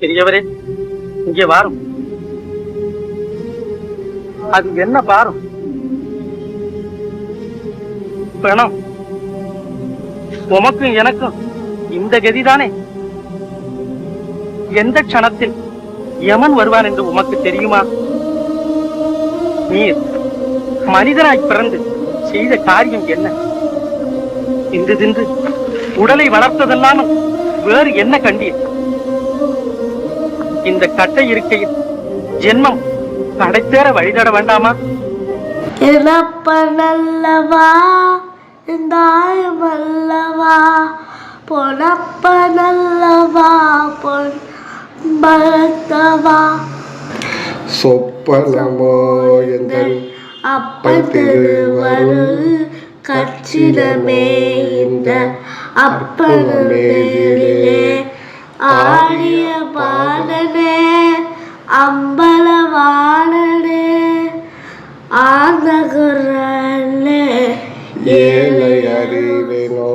பெரியவரே இங்கே வாரும். அது என்ன பாரும்? பணம் உமக்கும் எனக்கும் இந்த கதிதானே? எந்த க்ஷணத்தில் யமன் வருவான் என்று உமக்கு தெரியுமா? நீர் மனிதனாய் பிறந்து செய்த காரியம் என்ன? இன்று தின்று உடலை வளர்த்ததெல்லாம் வேறு என்ன கண்டீர்? இந்த கட்டை இருக்கையில் ஜென்மம் கடைத்தேற வழிதட வேண்டாமா? இறப்பனல்லவா இந்தாயமல்லவா பொனப்பனல்லவா பொன் பலத்தவா சொப்பனமோ எந்தன் அப்பன் திருவருள் கச்சிதமே இந்த அப்பனமேலே அம்பலவாணனே ஆனகுரனே ஏழை அறிவினோ.